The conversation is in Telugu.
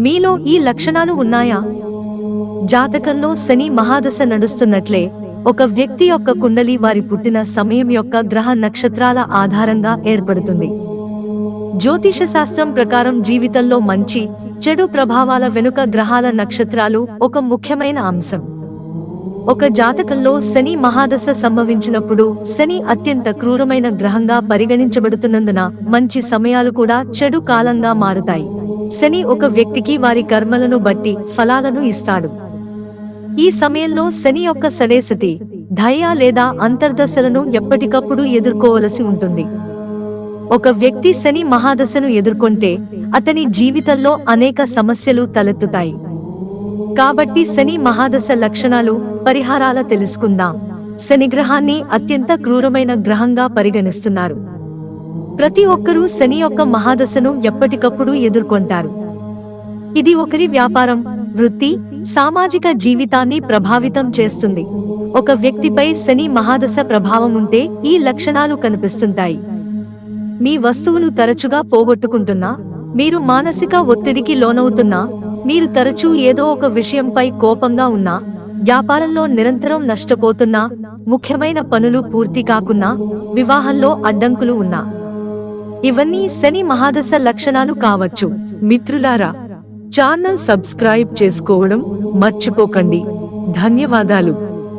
మీలో ఈ లక్షణాలు ఉన్నాయా? జాతకంలో శని మహాదశ నడుస్తున్నట్లే ఒక వ్యక్తి యొక్క కుండలి వారి పుట్టిన సమయం యొక్క గ్రహ నక్షత్రాల ఆధారంగా ఏర్పడుతుంది. జ్యోతిష శాస్త్రం ప్రకారం జీవితంలో మంచి చెడు ప్రభావాల వెనుక గ్రహాల నక్షత్రాలు ఒక ముఖ్యమైన అంశం. ఒక జాతకంలో శని మహాదశ సంభవించినప్పుడు శని అత్యంత క్రూరమైన గ్రహంగా పరిగణించబడుతున్నందున మంచి సమయాలు కూడా చెడు కాలంగా మారుతాయి. శని ఒక వ్యక్తికి వారి కర్మలను బట్టి ఫలాలను ఇస్తాడు. ఈ సమయంలో శని యొక్క సడేసతి దయ లేదా అంతర్దశలను ఎప్పటికప్పుడు ఎదుర్కోవలసి ఉంటుంది. ఒక వ్యక్తి శని మహాదశను ఎదుర్కొంటే అతని జీవితంలో అనేక సమస్యలు తలెత్తుతాయి. కాబట్టి శని మహాదశ లక్షణాలు పరిహారాల తెలుసుకుందాం. శని గ్రహాన్ని అత్యంత క్రూరమైన గ్రహంగా పరిగణిస్తున్నారు. ప్రతి ఒక్కరూ శని యొక్క మహాదశను ఎప్పటికప్పుడు ఎదుర్కొంటారు. ఇది ఒకరి వ్యాపారం వృత్తి సామాజిక జీవితాన్ని ప్రభావితం చేస్తుంది. ఒక వ్యక్తిపై శని మహాదశ ప్రభావం ఉంటే ఈ లక్షణాలు కనిపిస్తుంటాయి. మీ వస్తువులు తరచుగా పోగొట్టుకుంటున్నా మీరు మానసిక ఒత్తిడికి లోనవుతున్నా మీరు తరచూ ఏదో ఒక విషయంపై కోపంగా ఉన్నా వ్యాపారంలో నిరంతరం నష్టపోతున్నా ముఖ్యమైన పనులు పూర్తి కాకున్నా వివాహంలో అడ్డంకులు ఉన్నా. ఇవన్నీ శని మహాదశ లక్షణాలు కావచ్చు. మిత్రులారా ఛానల్ సబ్స్క్రైబ్ చేసుకోవడం మర్చిపోకండి. ధన్యవాదాలు.